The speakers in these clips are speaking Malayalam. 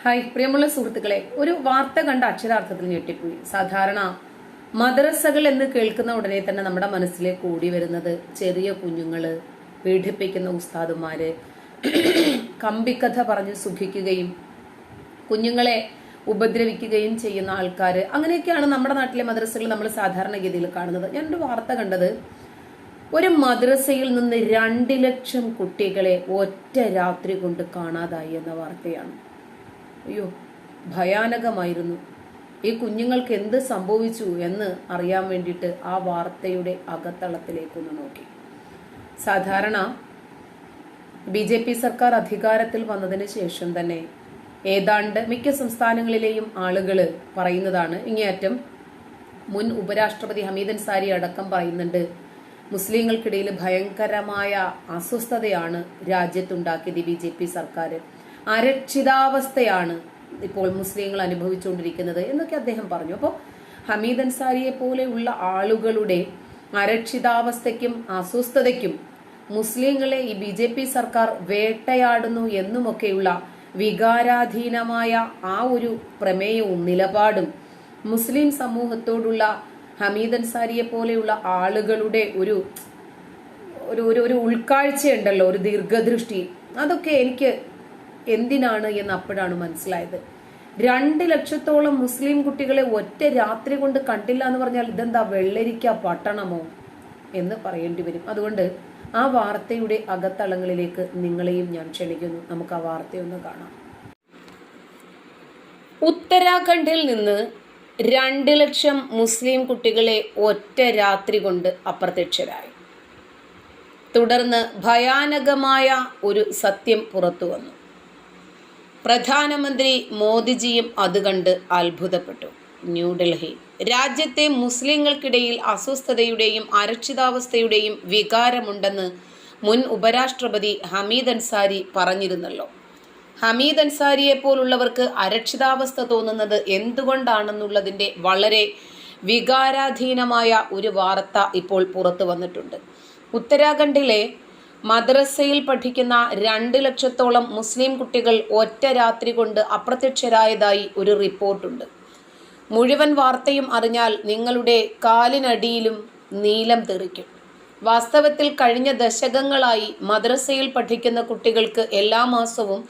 ഹായ് പ്രിയമുള്ള സുഹൃത്തുക്കളെ ഒരു വാർത്ത കണ്ട അക്ഷരാർത്ഥത്തിൽ ഞെട്ടിപ്പോയി. സാധാരണ മദ്രസകൾ എന്ന് കേൾക്കുന്ന ഉടനെ തന്നെ നമ്മുടെ മനസ്സിലേക്ക് കൂടി വരുന്നത് ചെറിയ കുഞ്ഞുങ്ങൾ പീഡിപ്പിക്കുന്ന ഉസ്താദുമാര് കമ്പിക്കഥ പറഞ്ഞ് സുഖിക്കുകയും കുഞ്ഞുങ്ങളെ ഉപദ്രവിക്കുകയും ചെയ്യുന്ന ആൾക്കാർ അങ്ങനെയൊക്കെയാണ് നമ്മുടെ നാട്ടിലെ മദ്രസകൾ നമ്മൾ സാധാരണഗതിയിൽ കാണുന്നത്. ഞാനൊരു വാർത്ത കണ്ടത് ഒരു മദ്രസയിൽ നിന്ന് രണ്ട് ലക്ഷം കുട്ടികളെ ഒറ്റ രാത്രി കൊണ്ട് കാണാതായി എന്ന വാർത്തയാണ്. അയ്യോ ഭയാനകമായിരുന്നു. ഈ കുഞ്ഞുങ്ങൾക്ക് എന്ത് സംഭവിച്ചു എന്ന് അറിയാൻ വേണ്ടിയിട്ട് ആ വാർത്തയുടെ അകത്തളത്തിലേക്കൊന്ന് നോക്കി. സാധാരണ ബി ജെ പി സർക്കാർ അധികാരത്തിൽ വന്നതിന് ശേഷം തന്നെ ഏതാണ്ട് മിക്ക സംസ്ഥാനങ്ങളിലെയും ആളുകൾ പറയുന്നതാണ് ഇങ്ങേയറ്റം മുൻ ഉപരാഷ്ട്രപതി ഹമീദൻ സാരി അടക്കം പറയുന്നുണ്ട് മുസ്ലിങ്ങൾക്കിടയിൽ ഭയങ്കരമായ അസ്വസ്ഥതയാണ് രാജ്യത്തുണ്ടാക്കിയത് ബി ജെ പി സർക്കാർ അരക്ഷിതാവസ്ഥയാണ് ഇപ്പോൾ മുസ്ലിങ്ങൾ അനുഭവിച്ചുകൊണ്ടിരിക്കുന്നത് എന്നൊക്കെ അദ്ദേഹം പറഞ്ഞു. അപ്പോൾ ഹമീദ് അൻസാരിയെ പോലെയുള്ള ആളുകളുടെ അരക്ഷിതാവസ്ഥയ്ക്കും അസ്വസ്ഥതയ്ക്കും മുസ്ലിങ്ങളെ ഈ ബി ജെ പി സർക്കാർ വേട്ടയാടുന്നു എന്നുമൊക്കെയുള്ള വികാരാധീനമായ ആ ഒരു പ്രമേയവും നിലപാടും മുസ്ലിം സമൂഹത്തോടുള്ള ഹമീദ് അൻസാരിയെ പോലെയുള്ള ആളുകളുടെ ഒരു ഒരു ഒരു ഉൾക്കാഴ്ചയുണ്ടല്ലോ ഒരു ദീർഘദൃഷ്ടി. അതൊക്കെ എനിക്ക് എന്തിനാണ് എന്ന് അപ്പോഴാണ് മനസ്സിലായത്. രണ്ട് ലക്ഷത്തോളം മുസ്ലിം കുട്ടികളെ ഒറ്റ രാത്രി കൊണ്ട് കണ്ടില്ല എന്ന് പറഞ്ഞാൽ ഇതെന്താ വെള്ളരിക്ക പട്ടണമോ എന്ന് പറയേണ്ടി വരും. അതുകൊണ്ട് ആ വാർത്തയുടെ അകത്തളങ്ങളിലേക്ക് നിങ്ങളെയും ഞാൻ ക്ഷണിക്കുന്നു. നമുക്ക് ആ വാർത്തയൊന്ന് കാണാം. ഉത്തരാഖണ്ഡിൽ നിന്ന് രണ്ട് ലക്ഷം മുസ്ലിം കുട്ടികളെ ഒറ്റ രാത്രി കൊണ്ട് അപ്രത്യക്ഷരായി. തുടർന്ന് ഭയാനകമായ ഒരു സത്യം പുറത്തു വന്നു പ്രധാനമന്ത്രി മോദിജിയും അത് കണ്ട് അത്ഭുതപ്പെട്ടു. ന്യൂഡൽഹി. രാജ്യത്തെ മുസ്ലിങ്ങൾക്കിടയിൽ അസ്വസ്ഥതയുടെയും അരക്ഷിതാവസ്ഥയുടെയും വികാരമുണ്ടെന്ന് മുൻ ഉപരാഷ്ട്രപതി ഹമീദ് അൻസാരി പറഞ്ഞിരുന്നല്ലോ. ഹമീദ് അൻസാരിയെ പോലുള്ളവർക്ക് അരക്ഷിതാവസ്ഥ തോന്നുന്നത് എന്തുകൊണ്ടാണെന്നുള്ളതിന്റെ വളരെ വികാരാധീനമായ ഒരു വാർത്ത ഇപ്പോൾ പുറത്തു വന്നിട്ടുണ്ട്. ഉത്തരാഖണ്ഡിലെ മദ്രസയിൽ പഠിക്കുന്ന രണ്ട് ലക്ഷത്തോളം മുസ്ലിം കുട്ടികൾ ഒറ്റ രാത്രി കൊണ്ട് അപ്രത്യക്ഷരായതായി ഒരു റിപ്പോർട്ടുണ്ട്. മുഴുവൻ വാർത്തയും അറിഞ്ഞാൽ നിങ്ങളുടെ കാലിനടിയിലും നീലം തെറിക്കും. വാസ്തവത്തിൽ കഴിഞ്ഞ ദശകങ്ങളായി മദ്രസയിൽ പഠിക്കുന്ന കുട്ടികൾക്ക് എല്ലാ മാസവും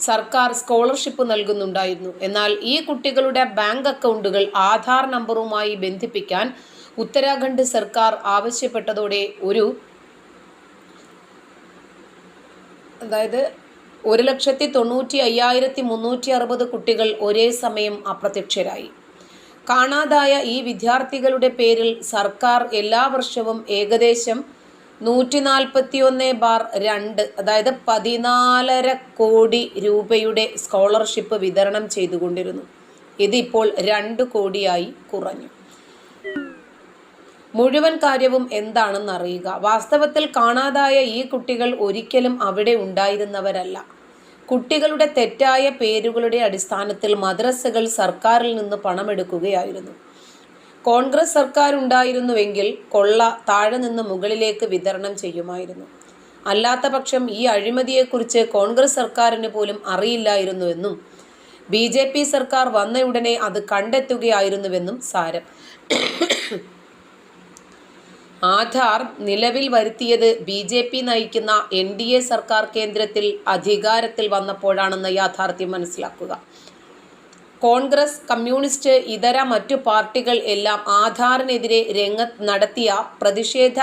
സർക്കാർ സ്കോളർഷിപ്പ് നൽകുന്നുണ്ടായിരുന്നു. എന്നാൽ ഈ കുട്ടികളുടെ ബാങ്ക് അക്കൗണ്ടുകൾ ആധാർ നമ്പറുമായി ബന്ധിപ്പിക്കാൻ ഉത്തരാഖണ്ഡ് സർക്കാർ ആവശ്യപ്പെട്ടതോടെ ഒരു അതായത് ഒരു ലക്ഷത്തി തൊണ്ണൂറ്റി അയ്യായിരത്തി മുന്നൂറ്റി അറുപത് കുട്ടികൾ ഒരേ സമയം അപ്രത്യക്ഷരായി. കാണാതായ ഈ വിദ്യാർത്ഥികളുടെ പേരിൽ സർക്കാർ എല്ലാ വർഷവും ഏകദേശം നൂറ്റി നാൽപ്പത്തി ഒന്ന് ബാർ രണ്ട് അതായത് പതിനാലര കോടി രൂപയുടെ സ്കോളർഷിപ്പ് വിതരണം ചെയ്തുകൊണ്ടിരുന്നു. ഇതിപ്പോൾ രണ്ട് കോടിയായി കുറഞ്ഞു. മുഴുവൻ കാര്യവും എന്താണെന്ന് അറിയുക വാസ്തവത്തിൽ കാണാതായ ഈ കുട്ടികൾ ഒരിക്കലും അവിടെ ഉണ്ടായിരുന്നവരല്ല. കുട്ടികളുടെ തെറ്റായ പേരുകളുടെ അടിസ്ഥാനത്തിൽ മദ്രസകൾ സർക്കാരിൽ നിന്ന് പണമെടുക്കുകയായിരുന്നു. കോൺഗ്രസ് സർക്കാർ ഉണ്ടായിരുന്നുവെങ്കിൽ കൊള്ള താഴെ നിന്ന് മുകളിലേക്ക് വിതരണം ചെയ്യുമായിരുന്നു. അല്ലാത്ത പക്ഷം ഈ അഴിമതിയെക്കുറിച്ച് കോൺഗ്രസ് സർക്കാരിന് പോലും അറിയില്ലായിരുന്നുവെന്നും ബി ജെ പി സർക്കാർ വന്നയുടനെ അത് കണ്ടെത്തുകയായിരുന്നുവെന്നും സാരം. ആധാർ നിലവിൽ വരുത്തിയത് ബി ജെ പി നയിക്കുന്ന എൻ ഡി എ സർക്കാർ കേന്ദ്രത്തിൽ അധികാരത്തിൽ വന്നപ്പോഴാണെന്ന യാഥാർത്ഥ്യം മനസ്സിലാക്കുക. കോൺഗ്രസ് കമ്മ്യൂണിസ്റ്റ് ഇതര മറ്റു പാർട്ടികൾ എല്ലാം ആധാറിനെതിരെ രംഗത്ത് നടത്തിയ പ്രതിഷേധ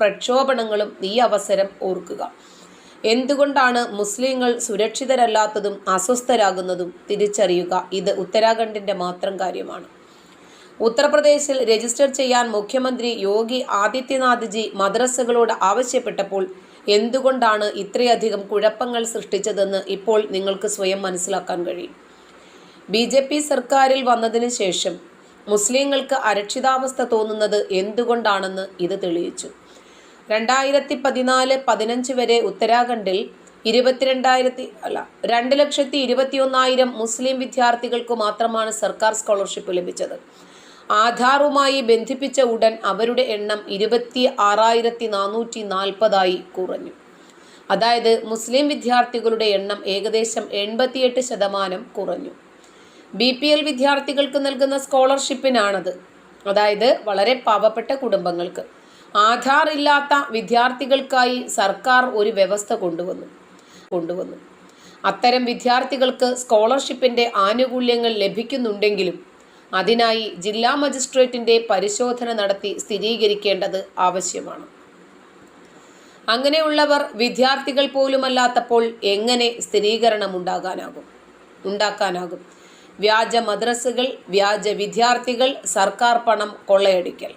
പ്രക്ഷോഭണങ്ങളും ഈ അവസരം ഓർക്കുക. എന്തുകൊണ്ടാണ് മുസ്ലിങ്ങൾ സുരക്ഷിതരല്ലാത്തതും അസ്വസ്ഥരാകുന്നതും തിരിച്ചറിയുക? ഇത് ഉത്തരാഖണ്ഡിന്റെ മാത്രം കാര്യമാണ്. ഉത്തർപ്രദേശിൽ രജിസ്റ്റർ ചെയ്യാൻ മുഖ്യമന്ത്രി യോഗി ആദിത്യനാഥ്ജി മദ്രസകളോട് ആവശ്യപ്പെട്ടപ്പോൾ എന്തുകൊണ്ടാണ് ഇത്രയധികം കുഴപ്പങ്ങൾ സൃഷ്ടിച്ചതെന്ന് ഇപ്പോൾ നിങ്ങൾക്ക് സ്വയം മനസ്സിലാക്കാൻ കഴിയും. ബി ജെ പി സർക്കാരിൽ വന്നതിന് ശേഷം മുസ്ലിങ്ങൾക്ക് അരക്ഷിതാവസ്ഥ തോന്നുന്നത് എന്തുകൊണ്ടാണെന്ന് ഇത് തെളിയിച്ചു. രണ്ടായിരത്തി പതിനാല് പതിനഞ്ച് വരെ ഉത്തരാഖണ്ഡിൽ ഇരുപത്തിരണ്ടായിരത്തി അല്ല രണ്ട് ലക്ഷത്തി ഇരുപത്തിയൊന്നായിരം മുസ്ലിം വിദ്യാർത്ഥികൾക്ക് മാത്രമാണ് സർക്കാർ സ്കോളർഷിപ്പ് ലഭിച്ചത്. ആധാറുമായി ബന്ധിപ്പിച്ച ഉടൻ അവരുടെ എണ്ണം ഇരുപത്തി ആറായിരത്തി നാനൂറ്റി നാൽപ്പതായി കുറഞ്ഞു. അതായത് മുസ്ലിം വിദ്യാർത്ഥികളുടെ എണ്ണം ഏകദേശം എൺപത്തിയെട്ട് ശതമാനം കുറഞ്ഞു. ബി പി എൽ വിദ്യാർത്ഥികൾക്ക് നൽകുന്ന സ്കോളർഷിപ്പിനാണത്. അതായത് വളരെ പാവപ്പെട്ട കുടുംബങ്ങൾക്ക്. ആധാർ ഇല്ലാത്ത വിദ്യാർത്ഥികൾക്കായി സർക്കാർ ഒരു വ്യവസ്ഥ കൊണ്ടുവന്നു. കൊണ്ടുവന്നു. അത്തരം വിദ്യാർത്ഥികൾക്ക് സ്കോളർഷിപ്പിന്റെ ആനുകൂല്യങ്ങൾ ലഭിക്കുന്നുണ്ടെങ്കിലും അതിനായി ജില്ലാ മജിസ്ട്രേറ്റിന്റെ പരിശോധന നടത്തി സ്ഥിരീകരിക്കേണ്ടത് ആവശ്യമാണ്. അങ്ങനെയുള്ളവർ വിദ്യാർത്ഥികൾ പോലുമല്ലാത്തപ്പോൾ എങ്ങനെ സ്ഥിരീകരണം ഉണ്ടാകാനാകും ഉണ്ടാക്കാനാകും. വ്യാജ മദ്രസകൾ വ്യാജ വിദ്യാർത്ഥികൾ സർക്കാർ പണം കൊള്ളയടിക്കൽ.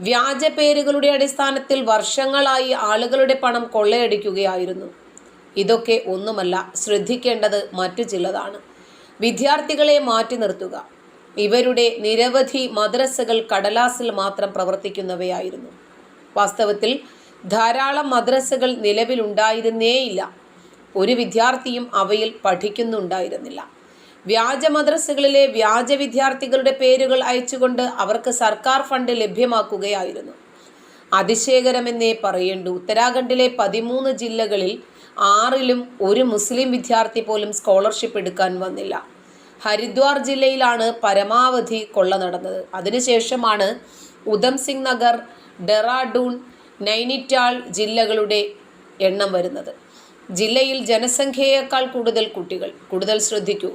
വ്യാജ പേരുകളുടെ അടിസ്ഥാനത്തിൽ വർഷങ്ങളായി ആളുകളുടെ പണം കൊള്ളയടിക്കുകയായിരുന്നു. ഇതൊക്കെ ഒന്നുമല്ല ശ്രദ്ധിക്കേണ്ടത് മറ്റു ചിലതാണ്. വിദ്യാർത്ഥികളെ മാറ്റി നിർത്തുക. ഇവരുടെ നിരവധി മദ്രസകൾ കടലാസിൽ മാത്രം പ്രവർത്തിക്കുന്നവയായിരുന്നു. വാസ്തവത്തിൽ ധാരാളം മദ്രസകൾ നിലവിലുണ്ടായിരുന്നേയില്ല. ഒരു വിദ്യാർത്ഥിയും അവയിൽ പഠിക്കുന്നുണ്ടായിരുന്നില്ല. വ്യാജ മദ്രസകളിലെ വ്യാജ വിദ്യാർത്ഥികളുടെ പേരുകൾ അയച്ചുകൊണ്ട് അവർക്ക് സർക്കാർ ഫണ്ട് ലഭ്യമാക്കുകയായിരുന്നു. അതിശയകരമെന്നേ പറയേണ്ടു. ഉത്തരാഖണ്ഡിലെ പതിമൂന്ന് ജില്ലകളിൽ ആറിലും ഒരു മുസ്ലിം വിദ്യാർത്ഥി പോലും സ്കോളർഷിപ്പ് എടുക്കാൻ വന്നില്ല. ഹരിദ്വാർ ജില്ലയിലാണ് പരമാവധി കൊള്ള നടന്നത്. അതിനുശേഷമാണ് ഉധം സിംഗ് നഗർ ഡെറാഡൂൺ നൈനിറ്റാൾ ജില്ലകളുടെ എണ്ണം വരുന്നത്. ജില്ലയിൽ ജനസംഖ്യയേക്കാൾ കൂടുതൽ കുട്ടികൾ. കൂടുതൽ ശ്രദ്ധിക്കൂ.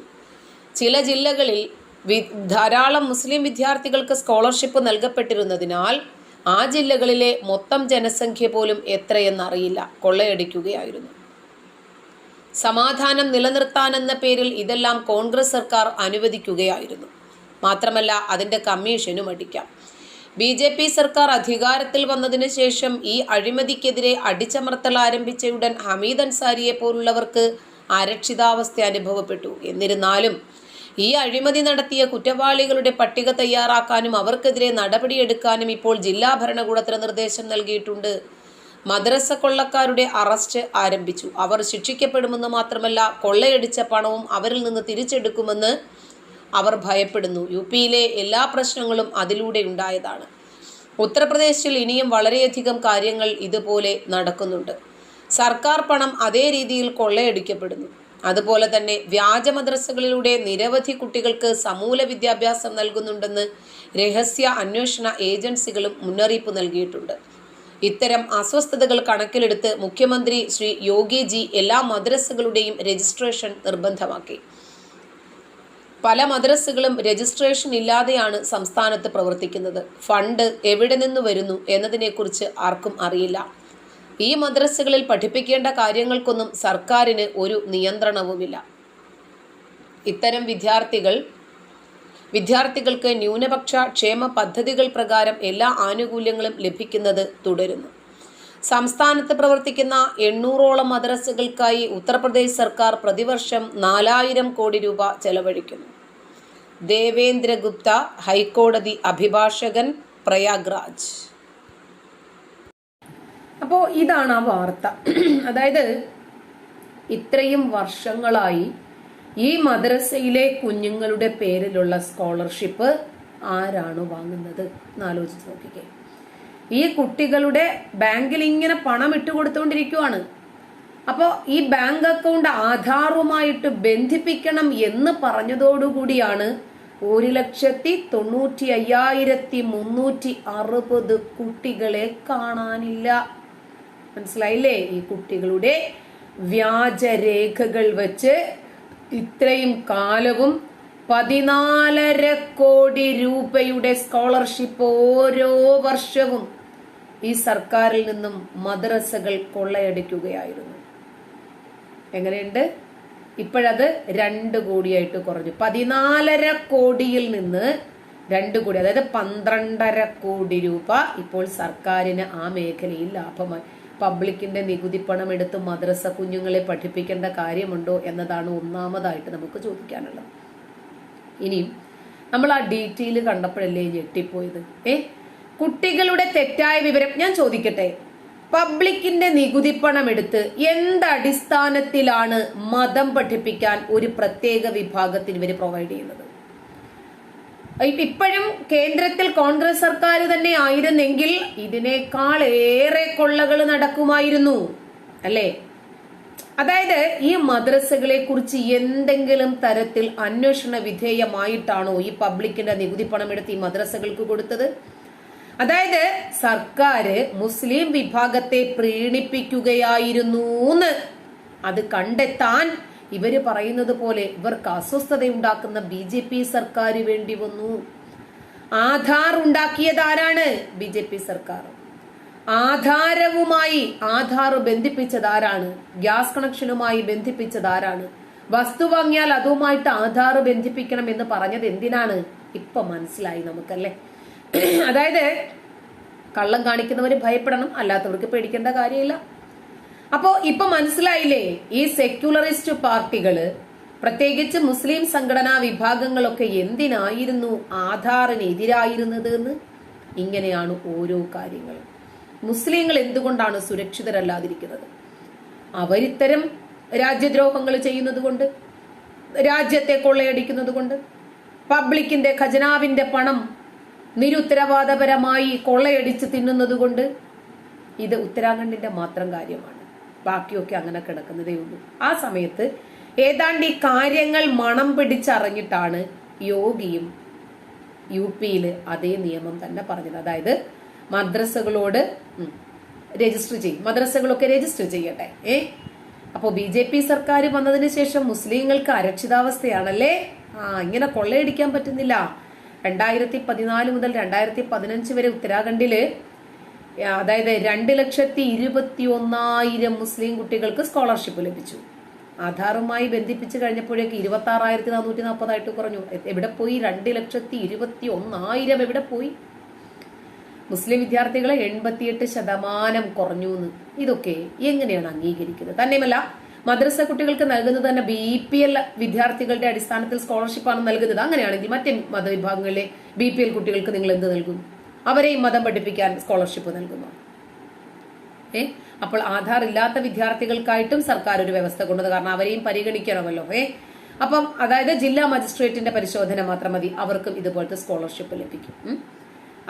ചില ജില്ലകളിൽ വി ധാരാളം മുസ്ലിം വിദ്യാർത്ഥികൾക്ക് സ്കോളർഷിപ്പ് നൽകപ്പെട്ടിരുന്നതിനാൽ ആ ജില്ലകളിലെ മൊത്തം ജനസംഖ്യ പോലും എത്രയെന്നറിയില്ല കൊള്ളയടിക്കുകയായിരുന്നു. സമാധാനം നിലനിർത്താനെന്ന പേരിൽ ഇതെല്ലാം കോൺഗ്രസ് സർക്കാർ അനുവദിക്കുകയായിരുന്നു. മാത്രമല്ല അതിന്റെ കമ്മീഷനും അടിക്കാം. ബി ജെ പി സർക്കാർ അധികാരത്തിൽ വന്നതിന് ശേഷം ഈ അഴിമതിക്കെതിരെ അടിച്ചമർത്തൽ ആരംഭിച്ചയുടൻ ഹമീദ് അൻസാരിയെ പോലുള്ളവർക്ക് അരക്ഷിതാവസ്ഥ അനുഭവപ്പെട്ടു. എന്നിരുന്നാലും ഈ അഴിമതി നടത്തിയ കുറ്റവാളികളുടെ പട്ടിക തയ്യാറാക്കാനും അവർക്കെതിരെ നടപടിയെടുക്കാനും ഇപ്പോൾ ജില്ലാ ഭരണകൂടത്തിന് നിർദ്ദേശം നൽകിയിട്ടുണ്ട് മദ്രസ കൊള്ളക്കാരുടെ അറസ്റ്റ് ആരംഭിച്ചു. അവർ ശിക്ഷിക്കപ്പെടുമെന്ന് മാത്രമല്ല കൊള്ളയടിച്ച പണവും അവരിൽ നിന്ന് തിരിച്ചെടുക്കുമെന്ന് അവർ ഭയപ്പെടുന്നു. യു പിയിലെ എല്ലാ പ്രശ്നങ്ങളും അതിലൂടെ ഉണ്ടായതാണ്. ഉത്തർപ്രദേശിൽ ഇനിയും വളരെയധികം കാര്യങ്ങൾ ഇതുപോലെ നടക്കുന്നുണ്ട്. സർക്കാർ പണം അതേ രീതിയിൽ കൊള്ളയടിക്കപ്പെടുന്നു. അതുപോലെ തന്നെ വ്യാജ മദ്രസകളിലൂടെ നിരവധി കുട്ടികൾക്ക് സമൂല വിദ്യാഭ്യാസം നൽകുന്നുണ്ടെന്ന് രഹസ്യ അന്വേഷണ ഏജൻസികളും മുന്നറിയിപ്പ് നൽകിയിട്ടുണ്ട്. ഇത്തരം അസ്വസ്ഥതകൾ കണക്കിലെടുത്ത് മുഖ്യമന്ത്രി ശ്രീ യോഗിജി എല്ലാ മദ്രസകളുടെയും രജിസ്ട്രേഷൻ നിർബന്ധമാക്കി. പല മദ്രസകളും രജിസ്ട്രേഷൻ ഇല്ലാതെയാണ് സംസ്ഥാനത്ത് പ്രവർത്തിക്കുന്നത്. ഫണ്ട് എവിടെ നിന്ന് വരുന്നു എന്നതിനെക്കുറിച്ച് ആർക്കും അറിയില്ല. ഈ മദ്രസകളിൽ പഠിപ്പിക്കേണ്ട കാര്യങ്ങൾക്കൊന്നും സർക്കാരിന് ഒരു നിയന്ത്രണവുമില്ല. ഇത്തരം വിദ്യാർത്ഥികൾ വിദ്യാർത്ഥികൾക്ക് ന്യൂനപക്ഷ ക്ഷേമ പദ്ധതികൾ പ്രകാരം എല്ലാ ആനുകൂല്യങ്ങളും ലഭിക്കുന്നത് തുടരുന്നു. സംസ്ഥാനത്ത് പ്രവർത്തിക്കുന്ന എണ്ണൂറോളം മദ്രസകൾക്കായി ഉത്തർപ്രദേശ് സർക്കാർ പ്രതിവർഷം നാലായിരം കോടി രൂപ ചെലവഴിക്കുന്നു. ദേവേന്ദ്ര ഗുപ്ത ഹൈക്കോടതി അഭിഭാഷകൻ പ്രയാഗ്രാജ്. അപ്പോൾ ഇതാണ് ആ വാർത്ത. അതായത് ഇത്രയും വർഷങ്ങളായി ഈ മദ്രസയിലെ കുഞ്ഞുങ്ങളുടെ പേരിലുള്ള സ്കോളർഷിപ്പ് ആരാണ് വാങ്ങുന്നത്? എന്നാലോചിച്ച് നോക്കിക്കേ. ഈ കുട്ടികളുടെ ബാങ്കിൽ ഇങ്ങനെ പണം ഇട്ട് കൊടുത്തുകൊണ്ടിരിക്കുവാണ് അപ്പോൾ ഈ ബാങ്ക് അക്കൗണ്ട് ആധാറുമായിട്ട് ബന്ധിപ്പിക്കണം എന്ന് പറഞ്ഞതോടുകൂടിയാണ് ഒരു ലക്ഷത്തി തൊണ്ണൂറ്റി അയ്യായിരത്തി മുന്നൂറ്റി അറുപത് കുട്ടികളെ കാണാനില്ല. മനസ്സിലായില്ലേ? ഈ കുട്ടികളുടെ വ്യാജരേഖകൾ വെച്ച് ഇത്രയും കാലവും പതിനാലര കോടി രൂപയുടെ സ്കോളർഷിപ്പ് ഓരോ വർഷവും ഈ സർക്കാരിൽ നിന്നും മദ്രസകൾ കൊള്ളയടിക്കുകയായിരുന്നു. എങ്ങനെയുണ്ട്? ഇപ്പോഴത് രണ്ട് കോടിയായിട്ട് കുറഞ്ഞു. പതിനാലര കോടിയിൽ നിന്ന് രണ്ട് കോടി അതായത് പന്ത്രണ്ടര കോടി രൂപ ഇപ്പോൾ സർക്കാരിന് ആ മേഖലയിൽ ലാഭമായി. പബ്ലിക്കിന്റെ നികുതി പണം എടുത്ത് മദ്രസ കുഞ്ഞുങ്ങളെ പഠിപ്പിക്കേണ്ട കാര്യമുണ്ടോ എന്നതാണ് ഒന്നാമതായിട്ട് നമുക്ക് ചോദിക്കാനുള്ളത്. ഇനിയും നമ്മൾ ആ ഡീറ്റെയിൽ കണ്ടപ്പോഴല്ലേ ഞെട്ടിപ്പോയത്? ഏ? കുട്ടികളുടെ തെറ്റായ വിവരം ഞാൻ ചോദിക്കട്ടെ? പബ്ലിക്കിന്റെ നികുതി പണം എടുത്ത് എന്തടിസ്ഥാനത്തിലാണ് മതം പഠിപ്പിക്കാൻ ഒരു പ്രത്യേക വിഭാഗത്തിന് ഇവർ പ്രൊവൈഡ് ചെയ്യുന്നത്? ഇപ്പോഴും കേന്ദ്രത്തിൽ കോൺഗ്രസ് സർക്കാർ തന്നെ ആയിരുന്നെങ്കിൽ ഇതിനേക്കാൾ ഏറെ കൊള്ളകൾ നടക്കുമായിരുന്നു അല്ലേ? അതായത് ഈ മദ്രസകളെ കുറിച്ച് എന്തെങ്കിലും തരത്തിൽ അന്വേഷണ വിധേയമായിട്ടാണോ ഈ പബ്ലിക്കിന്റെ നികുതി പണം എടുത്ത് ഈ മദ്രസകൾക്ക് കൊടുത്തത്? അതായത് സർക്കാർ മുസ്ലിം വിഭാഗത്തെ പ്രീണിപ്പിക്കുകയായിരുന്നു അത് കണ്ടെത്താൻ ഇവർ പറയുന്നത് പോലെ ഇവർക്ക് അസ്വസ്ഥതയുണ്ടാക്കുന്ന ബി ജെ പി സർക്കാർ വേണ്ടി വന്നു. ആധാർ ഉണ്ടാക്കിയത് ആരാണ്? ബി ജെ പി സർക്കാർ. ആധാരവുമായി ആധാർ ബന്ധിപ്പിച്ചത് ആരാണ്? ഗ്യാസ് കണക്ഷനുമായി ബന്ധിപ്പിച്ചത് ആരാണ്? വസ്തു വാങ്ങിയാൽ അതുമായിട്ട് ആധാർ ബന്ധിപ്പിക്കണം എന്ന് പറഞ്ഞത് എന്തിനാണ്? ഇപ്പൊ മനസ്സിലായി നമുക്കല്ലേ? അതായത് കള്ളം കാണിക്കുന്നവര് ഭയപ്പെടണം അല്ലാത്തവർക്ക് പേടിക്കേണ്ട കാര്യമില്ല. അപ്പോ ഇപ്പൊ മനസ്സിലായില്ലേ ഈ സെക്യുലറിസ്റ്റ് പാർട്ടികൾ പ്രത്യേകിച്ച് മുസ്ലിം സംഘടനാ വിഭാഗങ്ങളൊക്കെ എന്തിനായിരുന്നു ആധാറിന് എതിരായിരുന്നത് എന്ന് ഇങ്ങനെയാണ് ഓരോ കാര്യങ്ങളും. മുസ്ലിങ്ങൾ എന്തുകൊണ്ടാണ് സുരക്ഷിതരല്ലാതിരിക്കുന്നത്? അവരിത്തരം രാജ്യദ്രോഹങ്ങൾ ചെയ്യുന്നത് കൊണ്ട് രാജ്യത്തെ കൊള്ളയടിക്കുന്നത് കൊണ്ട് പബ്ലിക്കിന്റെ ഖജനാവിന്റെ പണം നിരുത്തരവാദപരമായി കൊള്ളയടിച്ച് തിന്നുന്നത് കൊണ്ട് ഇത് ഉത്തരാഖണ്ഡിന്റെ മാത്രം കാര്യമാണ്. ബാക്കിയൊക്കെ അങ്ങനെ കിടക്കുന്നതേ ഉള്ളൂ ആ സമയത്ത് ഏതാണ്ട് ഈ കാര്യങ്ങൾ മണം പിടിച്ചറിഞ്ഞിട്ടാണ് യോഗിയും യു പിയിൽ അതേ നിയമം തന്നെ പറഞ്ഞത്. അതായത് മദ്രസകളോട് രജിസ്റ്റർ ചെയ്യും. മദ്രസകളൊക്കെ രജിസ്റ്റർ ചെയ്യട്ടെ ഏ? അപ്പോൾ ബി ജെ പി സർക്കാർ വന്നതിന് ശേഷം മുസ്ലിങ്ങൾക്ക് അരക്ഷിതാവസ്ഥയാണല്ലേ? ആ ഇങ്ങനെ കൊള്ളയടിക്കാൻ പറ്റുന്നില്ല. രണ്ടായിരത്തി പതിനാല് മുതൽ രണ്ടായിരത്തി പതിനഞ്ച് വരെ ഉത്തരാഖണ്ഡിൽ അതായത് രണ്ട് ലക്ഷത്തി ഇരുപത്തി ഒന്നായിരം മുസ്ലിം കുട്ടികൾക്ക് സ്കോളർഷിപ്പ് ലഭിച്ചു. ആധാറുമായി ബന്ധിപ്പിച്ച് കഴിഞ്ഞപ്പോഴേക്ക് ഇരുപത്തി ആറായിരത്തി നാനൂറ്റി നാൽപ്പതായിട്ട് കുറഞ്ഞു എവിടെ പോയി? രണ്ട് ലക്ഷത്തി ഇരുപത്തി ഒന്നായിരം എവിടെ പോയി? മുസ്ലിം വിദ്യാർത്ഥികളെ എൺപത്തിയെട്ട് ശതമാനം കുറഞ്ഞു എന്ന് ഇതൊക്കെ എങ്ങനെയാണ് അംഗീകരിക്കുന്നത്? തന്നെയുമല്ല മദ്രസ കുട്ടികൾക്ക് നൽകുന്നത് തന്നെ ബി പി എൽ വിദ്യാർത്ഥികളുടെ അടിസ്ഥാനത്തിൽ സ്കോളർഷിപ്പാണ് നൽകുന്നത്. അങ്ങനെയാണെങ്കിൽ മറ്റേ മതവിഭാഗങ്ങളിലെ ബി പി എൽ കുട്ടികൾക്ക് നിങ്ങൾ എന്ത് നൽകും? അവരെയും മതം പഠിപ്പിക്കാൻ സ്കോളർഷിപ്പ് നൽകുന്നു. ഏ? അപ്പോൾ ആധാർ ഇല്ലാത്ത വിദ്യാർത്ഥികൾക്കായിട്ടും സർക്കാർ ഒരു വ്യവസ്ഥ കൊണ്ടത് കാരണം അവരെയും പരിഗണിക്കണമല്ലോ. ഏ? അപ്പം അതായത് ജില്ലാ മജിസ്ട്രേറ്റിന്റെ പരിശോധന മാത്രം മതി. അവർക്കും ഇതുപോലത്തെ സ്കോളർഷിപ്പ് ലഭിക്കും.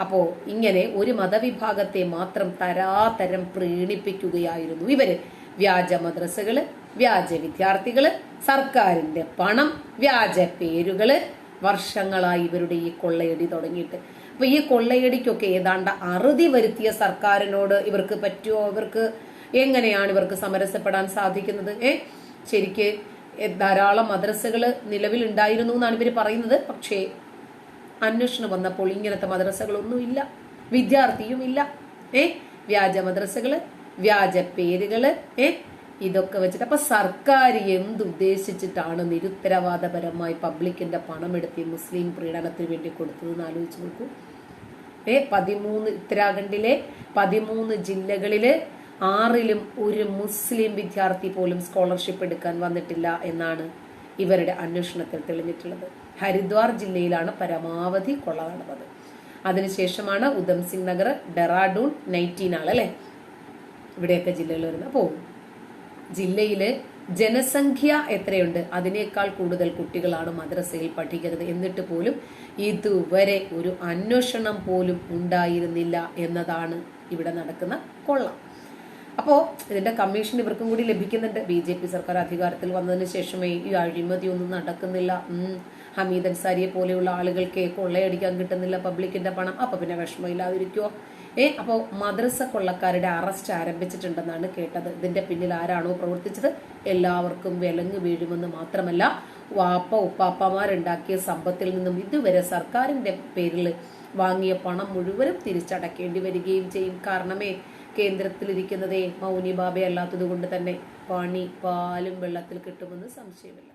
അപ്പോൾ അപ്പോ ഇങ്ങനെ ഒരു മതവിഭാഗത്തെ മാത്രം തരാതരം പ്രീണിപ്പിക്കുകയായിരുന്നു ഇവർ. വ്യാജ മദ്രസകൾ വ്യാജ വിദ്യാർത്ഥികൾ സർക്കാരിന്റെ പണം വ്യാജ പേരുകൾ. വർഷങ്ങളായി ഇവരുടെ ഈ കൊള്ളയടി തുടങ്ങിയിട്ട്. അപ്പൊ ഈ കൊള്ളയടിക്കൊക്കെ ഏതാണ്ട് അറുതി വരുത്തിയ സർക്കാരിനോട് ഇവർക്ക് പറ്റുമോ? ഇവർക്ക് എങ്ങനെയാണ് ഇവർക്ക് സമരസപ്പെടാൻ സാധിക്കുന്നത്? ഏ? ശരിക്ക് ധാരാളം നിലവിൽ ഉണ്ടായിരുന്നു എന്നാണ് ഇവർ പറയുന്നത്. പക്ഷേ അന്വേഷണം വന്നപ്പോൾ ഇങ്ങനത്തെ മദ്രസകളൊന്നും ഇല്ല വിദ്യാർത്ഥിയും ഇല്ല. ഏ? വ്യാജ മദ്രസകൾ വ്യാജ പേരുകൾ ഏ? ഇതൊക്കെ വെച്ചിട്ട് അപ്പൊ സർക്കാർ എന്തുദ്ദേശിച്ചിട്ടാണ് നിരുത്തരവാദപരമായി പബ്ലിക്കിന്റെ പണമെടുത്ത് മുസ്ലിം പ്രീണനത്തിന് വേണ്ടി കൊടുത്തതെന്ന് ആലോചിച്ച് നോക്കൂ. ഏ പതിമൂന്ന് ഉത്തരാഖണ്ഡിലെ പതിമൂന്ന് ജില്ലകളിൽ ആറിലും ഒരു മുസ്ലിം വിദ്യാർത്ഥി പോലും സ്കോളർഷിപ്പ് എടുക്കാൻ വന്നിട്ടില്ല എന്നാണ് ഇവരുടെ അന്വേഷണത്തിൽ തെളിഞ്ഞിട്ടുള്ളത്. ഹരിദ്വാർ ജില്ലയിലാണ് പരമാവധി കൊള്ള നടന്നത്. അതിനുശേഷമാണ് ഉധം സിംഗ് നഗർ ഡെറാഡൂൺ നൈറ്റീനാൾ അല്ലെ? ഇവിടെയൊക്കെ ജില്ലകൾ വരുന്ന പോകും ജില്ലയിൽ ജനസംഖ്യ എത്രയുണ്ട്? അതിനേക്കാൾ കൂടുതൽ കുട്ടികളാണ് മദ്രസയിൽ പഠിക്കുന്നത്. എന്നിട്ട് പോലും ഇതുവരെ ഒരു അന്വേഷണം പോലും ഉണ്ടായിരുന്നില്ല എന്നതാണ് ഇവിടെ നടക്കുന്ന കൊള്ള. അപ്പോ ഇതിന്റെ കമ്മീഷൻ ഇവർക്കും കൂടി ലഭിക്കുന്നുണ്ട്. ബി ജെ പി സർക്കാർ അധികാരത്തിൽ വന്നതിന് ശേഷമേ ഈ അഴിമതി ഒന്നും നടക്കുന്നില്ല. ഹമീദ് അൻസാരിയെ പോലെയുള്ള ആളുകൾക്ക് കൊള്ളയടിക്കാൻ കിട്ടുന്നില്ല പബ്ലിക്കിന്റെ പണം. അപ്പൊ പിന്നെ വിഷമമില്ലാതിരിക്കുവോ? ഏ അപ്പോ മദ്രസ കൊള്ളക്കാരുടെ അറസ്റ്റ് ആരംഭിച്ചിട്ടുണ്ടെന്നാണ് കേട്ടത്. ഇതിന്റെ പിന്നിൽ ആരാണോ പ്രവർത്തിച്ചത്? എല്ലാവർക്കും വിലങ്ങ് വീഴുമെന്ന് മാത്രമല്ല വാപ്പ ഉപ്പാപ്പമാരുണ്ടാക്കിയ സമ്പത്തിൽ നിന്നും ഇതുവരെ സർക്കാരിന്റെ പേരിൽ വാങ്ങിയ പണം മുഴുവനും തിരിച്ചടക്കേണ്ടി വരികയും ചെയ്യും. കാരണമേ കേന്ദ്രത്തിലിരിക്കുന്നതേ മൗനി ബാബ അല്ലാത്തത് കൊണ്ട് തന്നെ പണി പാലും വെള്ളത്തിൽ കിട്ടുമെന്ന് സംശയമില്ല.